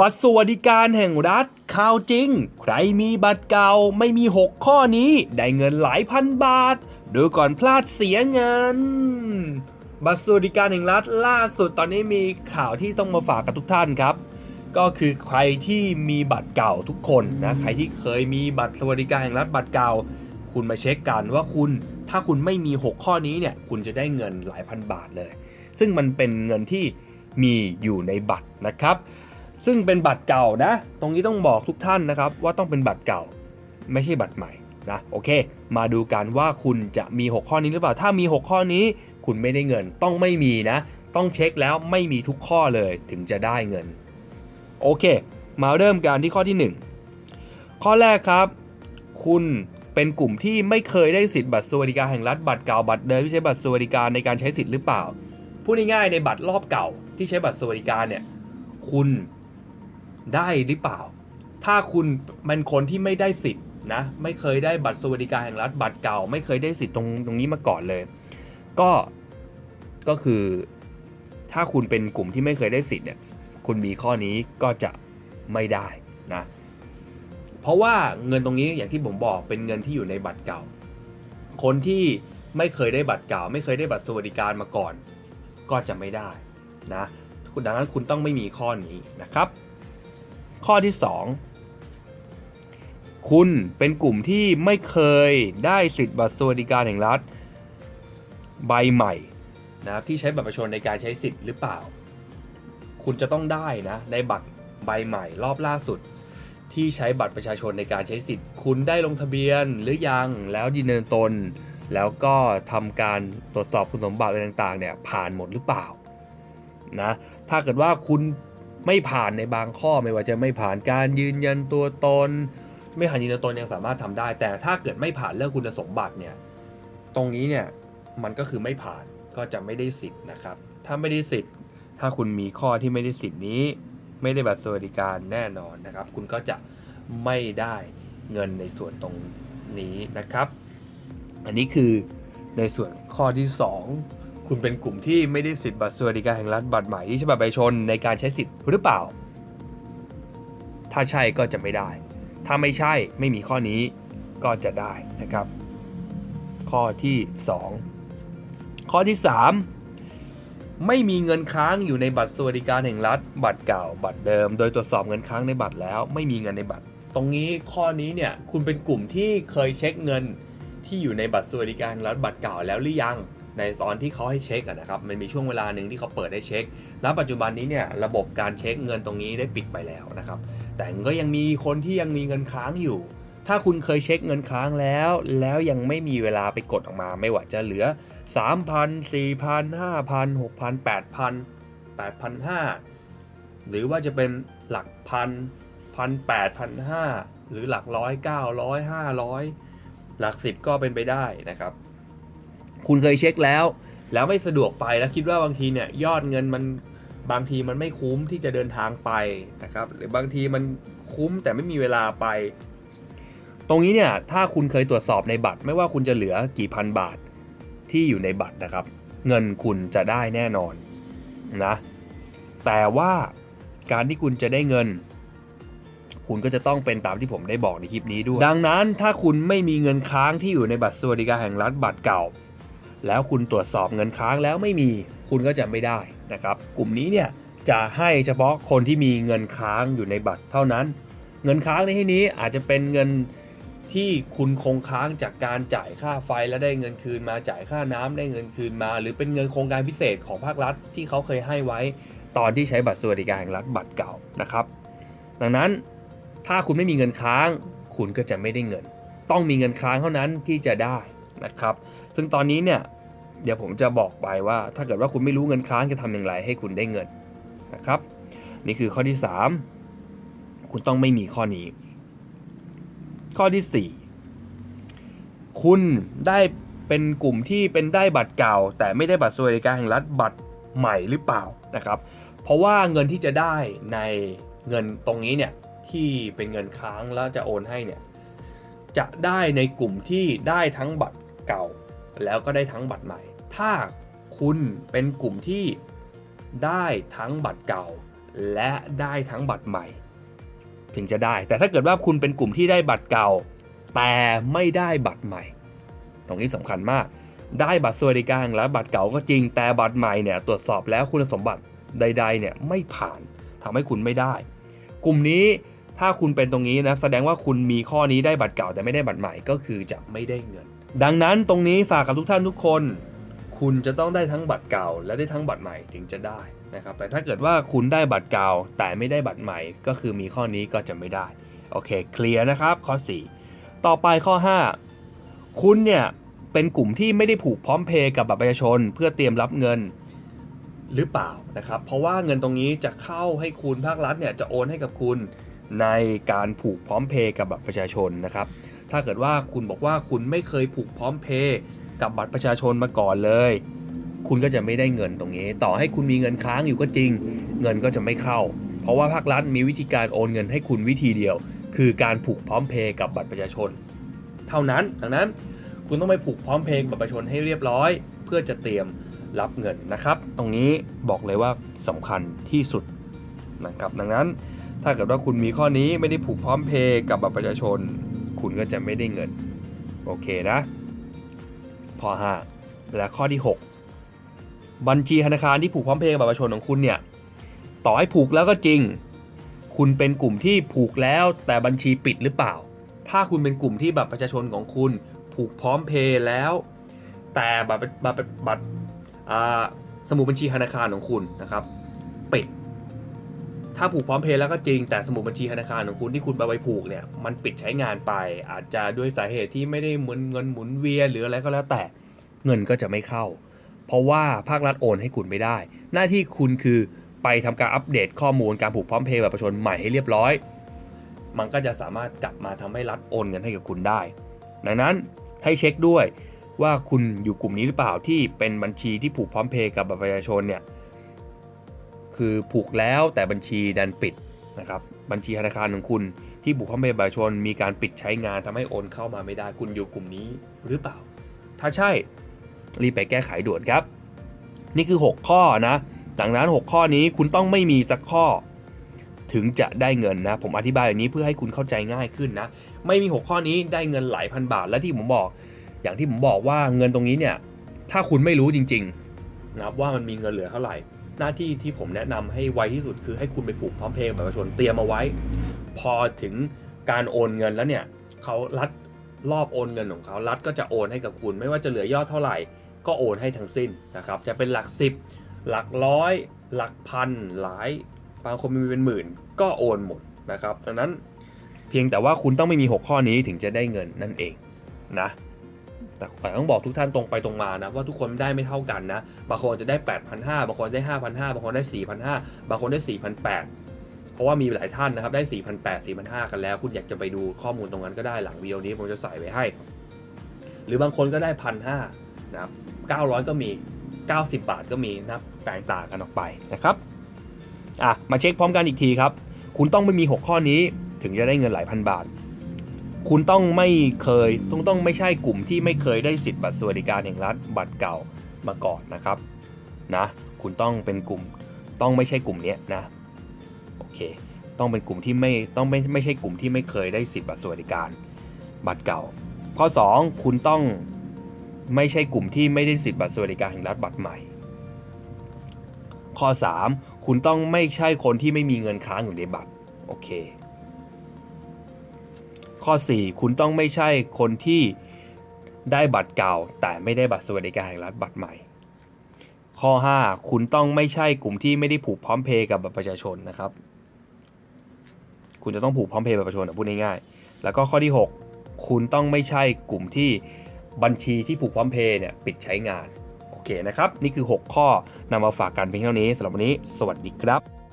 บัตรสวัสดิการแห่งรัฐข่าวจริง ใครมีบัตรเก่าไม่มี 6 ข้อนี้ ได้เงินหลายพันบาทดูก่อนพลาดเสียเงิน บัตรสวัสดิการแห่งรัฐล่าสุดตอนนี้มีข่าวที่ต้องมาฝากกับทุกท่านครับ ก็คือใครที่มีบัตรเก่าทุกคนนะใครที่เคยมีบัตรสวัสดิการแห่งรัฐบัตรเก่า คุณมาเช็คกันว่าคุณถ้าคุณไม่มี 6 ข้อนี้เนี่ยคุณจะได้เงินหลายพันบาทเลย ซึ่งมันเป็นเงินที่มีอยู่ในบัตรนะครับ ซึ่งเป็นบัตรเก่านะ ตรงนี้ต้องบอกทุกท่านนะครับ ว่าต้องเป็นบัตรเก่า ไม่ใช่บัตรใหม่นะโอเค มาดูกันว่าคุณจะมี 6 ข้อนี้หรือเปล่า ถ้ามี 6 ข้อนี้ คุณไม่ได้เงินต้องไม่มีนะ ต้องเช็คแล้วไม่มีทุกข้อเลยถึงจะได้เงิน โอเค มาเริ่มกันที่ข้อที่ 1 ข้อแรกครับ คุณเป็นกลุ่มที่ไม่เคยได้สิทธิ์บัตรสวัสดิการแห่งรัฐบัตรเก่าบัตรเดิมที่ใช้บัตรสวัสดิการในการใช้สิทธิ์หรือเปล่าพูดง่ายๆในบัตรรอบเก่าที่ใช้บัตรสวัสดิการเนี่ยคุณ ได้หรือเปล่า ถ้าคุณเป็นคนที่ไม่ได้สิทธิ์นะ ไม่เคยได้บัตรสวัสดิการแห่งรัฐบัตรเก่า ไม่เคยได้สิทธิ์ตรงตรงนี้มาก่อนเลย ก็ก็คือ ถ้าคุณเป็นกลุ่มที่ไม่เคยได้สิทธิ์เนี่ยคุณมีข้อนี้ก็จะไม่ได้นะเพราะว่าเงินตรงนี้อย่างที่ผมบอกเป็นเงินที่อยู่ในบัตรเก่า คนที่ไม่เคยได้บัตรเก่า ไม่เคยได้บัตรสวัสดิการมาก่อน ก็จะไม่ได้นะดังนั้นคุณต้องไม่มีข้อนี้นะครับ ข้อที่ 2 คุณเป็นกลุ่มที่ไม่เคยได้สิทธิ์บัตรสวัสดิการแห่งรัฐ ใบใหม่นะครับที่ใช้บัตรประชาชนในการใช้สิทธิ์หรือเปล่า คุณจะต้องได้นะในบัตรใบใหม่รอบล่าสุด ที่ใช้บัตรประชาชนในการใช้สิทธิ์ คุณได้ลงทะเบียนหรือยังแล้วยืนยันตน แล้วก็ทำการตรวจสอบคุณสมบัติอะไรต่างๆเนี่ยผ่านหมดหรือเปล่านะถ้าเกิดว่าคุณ ไม่ผ่านในบางข้อไม่ว่าจะไม่ผ่านการยืนยันตัวตน ไม่ผ่านยืนยันตัวตนยังสามารถทำได้ แต่ถ้าเกิดไม่ผ่านเรื่องคุณสมบัติเนี่ยตรงนี้เนี่ยมันก็คือไม่ผ่านก็จะไม่ได้สิทธิ์นะครับ ถ้าไม่ได้สิทธิ์ ถ้าคุณมีข้อที่ไม่ได้สิทธิ์นี้ ไม่ได้บัตรสวัสดิการแน่นอนนะครับ คุณก็จะไม่ได้เงินในส่วนตรงนี้นะครับ อันนี้คือในส่วนข้อที่ 2 คุณเป็นกลุ่มที่ไม่ได้สิทธิ์บัตรสวัสดิการแห่งรัฐบัตรใหม่ที่ใช้บัตรประชาชนในการใช้สิทธิ์หรือเปล่า ถ้าใช่ก็จะไม่ได้ ถ้าไม่ใช่ไม่มีข้อนี้ก็จะได้นะครับ ข้อที่ 2 ข้อที่ 3 ไม่มีเงินค้างอยู่ในบัตรสวัสดิการแห่งรัฐ บัตรเก่า บัตรเดิม โดยตรวจสอบเงินค้างในบัตรแล้ว ไม่มีเงินในบัตร ตรงนี้ข้อนี้เนี่ยคุณเป็นกลุ่มที่เคยเช็คเงินที่อยู่ในบัตรสวัสดิการแห่งรัฐบัตรเก่าแล้วหรือยัง ในตอนที่เขาให้เช็คนะครับมันมีช่วงเวลาหนึ่งที่เขาเปิดให้เช็คณปัจจุบันนี้เนี่ยระบบการเช็คเงินตรงนี้ได้ปิดไปแล้วนะครับ แต่ก็ยังมีคนที่ยังมีเงินค้างอยู่ ถ้าคุณเคยเช็คเงินค้างแล้ว แล้วยังไม่มีเวลาไปกดออกมา ไม่ว่าจะเหลือ 3,000 4,000 5,000 6,000 8,000 8,500 หรือว่าจะเป็นหลักพันพันแปดพันห้าหรือหลักร้อยเก้าร้อยห้าร้อยหลักสิบก็เป็นไปได้นะครับ คุณเคยเช็คแล้ว แล้วไม่สะดวกไปแล้วคิดว่าบางทีเนี่ยยอดเงินมันบางทีมันไม่คุ้มที่จะเดินทางไปนะครับหรือบางทีมันคุ้มแต่ไม่มีเวลาไป ตรงนี้เนี่ยถ้าคุณเคยตรวจสอบในบัตร ไม่ว่าคุณจะเหลือกี่พันบาทที่อยู่ในบัตรนะครับ เงินคุณจะได้แน่นอนนะแต่ว่าการที่คุณจะได้เงิน คุณก็จะต้องเป็นตามที่ผมได้บอกในคลิปนี้ด้วย ดังนั้นถ้าคุณไม่มีเงินค้างที่อยู่ในบัตรสวัสดิการแห่งรัฐบัตรเก่า แล้วคุณตรวจสอบเงินค้างแล้วไม่มีคุณก็จะไม่ได้นะครับ กลุ่มนี้เนี่ยจะให้เฉพาะคนที่มีเงินค้างอยู่ในบัตรเท่านั้น เงินค้างในที่นี้อาจจะเป็นเงินที่คุณคงค้างจากการจ่ายค่าไฟแล้วได้เงินคืนมาจ่ายค่าน้ำได้เงินคืนมา หรือเป็นเงินโครงการพิเศษของภาครัฐที่เขาเคยให้ไว้ตอนที่ใช้บัตรสวัสดิการแห่งรัฐบัตรเก่านะครับ ดังนั้นถ้าคุณไม่มีเงินค้าง คุณก็จะไม่ได้เงิน ต้องมีเงินค้างเท่านั้นที่จะได้ นะครับ ซึ่งตอนนี้เนี่ยเดี๋ยวผมจะบอกไปว่า ถ้าเกิดว่าคุณไม่รู้เงินค้างจะทำอย่างไรให้คุณได้เงินนะครับ นี่คือข้อที่ 3 คุณต้องไม่มีข้อนี้ ข้อที่ 4 คุณได้เป็นกลุ่มที่เป็นได้บัตรเก่า แต่ไม่ได้บัตรสวัสดิการแห่งรัฐบัตรใหม่หรือเปล่านะครับ เพราะว่าเงินที่จะได้ในเงินตรงนี้เนี่ยที่เป็นเงินค้างแล้วจะโอนให้เนี่ยจะได้ในกลุ่มที่ได้ทั้งบัตร เก่า แล้วก็ได้ทั้งบัตรใหม่ ถ้าคุณเป็นกลุ่มที่ได้ทั้งบัตรเก่า และได้ทั้งบัตรใหม่ ถึงจะได้ แต่ถ้าเกิดว่าคุณเป็นกลุ่มที่ได้บัตรเก่า แต่ไม่ได้บัตรใหม่ ตรงนี้สำคัญมาก ได้บัตรสวัสดิการและบัตรเก่าก็จริง แต่บัตรใหม่เนี่ยตรวจสอบแล้วคุณสมบัติใด ๆ เนี่ยไม่ผ่านทำให้คุณไม่ได้ กลุ่มนี้ถ้าคุณเป็นตรงนี้นะแสดงว่าคุณมีข้อนี้ได้บัตรเก่าแต่ไม่ได้บัตรใหม่ก็คือจะไม่ได้เงิน ดังนั้นตรงนี้ฝากกับทุกท่านทุกคน คุณจะต้องได้ทั้งบัตรเก่า และได้ทั้งบัตรใหม่ถึงจะได้นะครับ แต่ถ้าเกิดว่าคุณได้บัตรเก่าแต่ไม่ได้บัตรใหม่ก็คือมีข้อนี้ก็จะไม่ได้ โอเคเคลียร์นะครับข้อ 4 ต่อไปข้อ 5 คุณเนี่ยเป็นกลุ่มที่ไม่ได้ผูกพร้อมเพย์กับบัตรประชาชน เพื่อเตรียมรับเงินหรือเปล่านะครับ เพราะว่าเงินตรงนี้จะเข้าให้คุณภาครัฐเนี่ยจะโอนให้กับคุณในการผูกพร้อมเพย์กับบัตรประชาชนนะครับ ถ้าเกิดว่าคุณบอกว่าคุณไม่เคยผูกพร้อมเพย์กับบัตรประชาชนมาก่อนเลย คุณก็จะไม่ได้เงินตรงนี้ ต่อให้คุณมีเงินค้างอยู่ก็จริง เงินก็จะไม่เข้า เพราะว่าภาครัฐมีวิธีการโอนเงินให้คุณวิธีเดียว คือการผูกพร้อมเพย์กับบัตรประชาชน เท่านั้นดังนั้นคุณต้องไปผูกพร้อมเพย์กับบัตรประชาชนให้เรียบร้อย เพื่อจะเตรียมรับเงินนะครับ ตรงนี้บอกเลยว่าสำคัญที่สุดนะครับ ดังนั้นถ้าเกิดว่าคุณมีข้อนี้ไม่ได้ผูกพร้อมเพย์กับบัตรประชาชน คุณก็จะไม่ได้เงิน โอเคนะข้อ5และข้อที่ 6 บัญชีธนาคารที่ผูกพร้อมเพย์กับบัตรประชาชนของคุณเนี่ยต่อให้ผูกแล้วก็จริง คุณเป็นกลุ่มที่ผูกแล้วแต่บัญชีปิดหรือเปล่า ถ้าคุณเป็นกลุ่มที่บัตรประชาชนของคุณ ผูกพร้อมเพย์แล้ว แต่บัตรบัตรบัตรสมุดบัญชีธนาคารของคุณนะครับปิด ถ้าผูกพร้อมเพย์แล้วก็จริงแต่สมุดบัญชีธนาคารของคุณที่คุณไปผูกเนี่ยมันปิดใช้งานไป อาจจะด้วยสาเหตุที่ไม่ได้เหมือนเงินหมุนเวียนหรืออะไรก็แล้วแต่เงินก็จะไม่เข้า เพราะว่าภาครัฐโอนให้คุณไม่ได้ หน้าที่คุณคือไปทำการอัปเดตข้อมูลการผูกพร้อมเพย์แบบประชาชนใหม่ให้เรียบร้อย มันก็จะสามารถกลับมาทำให้รัฐโอนเงินให้กับคุณได้ ดังนั้นให้เช็คด้วยว่าคุณอยู่กลุ่มนี้หรือเปล่าที่เป็นบัญชีที่ผูกพร้อมเพย์กับบัตรประชาชนเนี่ย คือผูกแล้วแต่บัญชีดันปิดนะครับบัญชีธนาคารของคุณที่ผูกพร้อมเพย์บัตรประชาชนมีการปิดใช้งานทำให้โอนเข้ามาไม่ได้คุณอยู่กลุ่มนี้หรือเปล่า ถ้าใช่รีบไปแก้ไขด่วนครับ นี่คือ 6 ข้อนะดังนั้น 6 ข้อนี้คุณต้องไม่มีสักข้อ ถึงจะได้เงินนะ ผมอธิบายแบบนี้เพื่อให้คุณเข้าใจง่ายขึ้นนะ ไม่มี 6 ข้อนี้ได้เงินหลายพันบาทและที่ผมบอก อย่างที่ผมบอกว่าเงินตรงนี้เนี่ยถ้าคุณไม่รู้จริงๆนะว่ามันมีเงินเหลือเท่าไหร่ หน้าที่ที่ผมแนะนำให้ไวที่สุดคือให้คุณไปผูกพร้อมเพย์กับประชาชนเตรียมเอาไว้ พอถึงการโอนเงินแล้วเนี่ยเขารัดรอบโอนเงินของเขารัฐก็จะโอนให้กับคุณ ไม่ว่าจะเหลือยอดเท่าไหร่ ก็โอนให้ทั้งสิ้นนะครับ จะเป็นหลักสิบหลักร้อย หลักพันหลายบางคนมีเป็นหมื่น ก็โอนหมดนะครับดังนั้นเพียงแต่ว่าคุณต้องไม่มี 6 ข้อนี้ถึงจะได้เงินนั่นเองนะ แต่แต่ต้องบอกทุกท่านตรงไปตรงมานะว่าทุกคนได้ไม่เท่ากันนะ บางคนจะได้ 8,500 บางคนได้ 5,500 บางคนได้ 4,500 บางคนได้ 4,800 เพราะว่ามีหลายท่านนะครับได้ 4,800 4,500 กันแล้ว คุณอยากจะไปดูข้อมูลตรงนั้นก็ได้หลังวิดีโอนี้ผมจะใส่ไว้ให้ หรือบางคนก็ได้ 1,500นะครับ900 ก็มี 90 บาทก็มีนะแตกต่างกันออกไปนะครับอะมาเช็คพร้อมกันอีกทีครับ คุณต้องไม่มี 6 ข้อนี้ถึงจะได้เงินหลายพันบาท คุณต้องไม่เคยต้องต้องไม่ใช่กลุ่มที่ไม่เคยได้สิทธิ์บัตรสวัสดิการแห่งรัฐบัตรเก่ามาก่อนนะครับนะคุณต้องเป็นกลุ่มต้องไม่ใช่กลุ่มนี้นะโอเคต้องเป็นกลุ่มที่ไม่ต้องไม่ไม่ใช่กลุ่มที่ไม่เคยได้สิทธิ์บัตรสวัสดิการบัตรเก่า ข้อ 2 คุณต้องไม่ใช่กลุ่มที่ไม่ได้สิทธิ์บัตรสวัสดิการแห่งรัฐบัตรใหม่ ข้อ 3 คุณต้องไม่ใช่คนที่ไม่มีเงินค้างอยู่ในบัตรโอเค ข้อ 4 คุณต้องไม่ใช่คนที่ได้บัตรเก่า แต่ไม่ได้บัตรสวัสดิการแห่งรัฐบัตรใหม่ ข้อ 5 คุณต้องไม่ใช่กลุ่มที่ไม่ได้ผูกพร้อมเพย์กับบัตรประชาชนนะครับ คุณจะต้องผูกพร้อมเพย์บัตรประชาชนพูดง่ายๆแล้วก็ข้อที่ 6 คุณต้องไม่ใช่กลุ่มที่บัญชีที่ผูกพร้อมเพย์เนี่ยปิดใช้งานโอเคนะครับ นี่คือ 6 ข้อนำมาฝากกันเพียงเท่านี้สำหรับวันนี้ สวัสดีครับ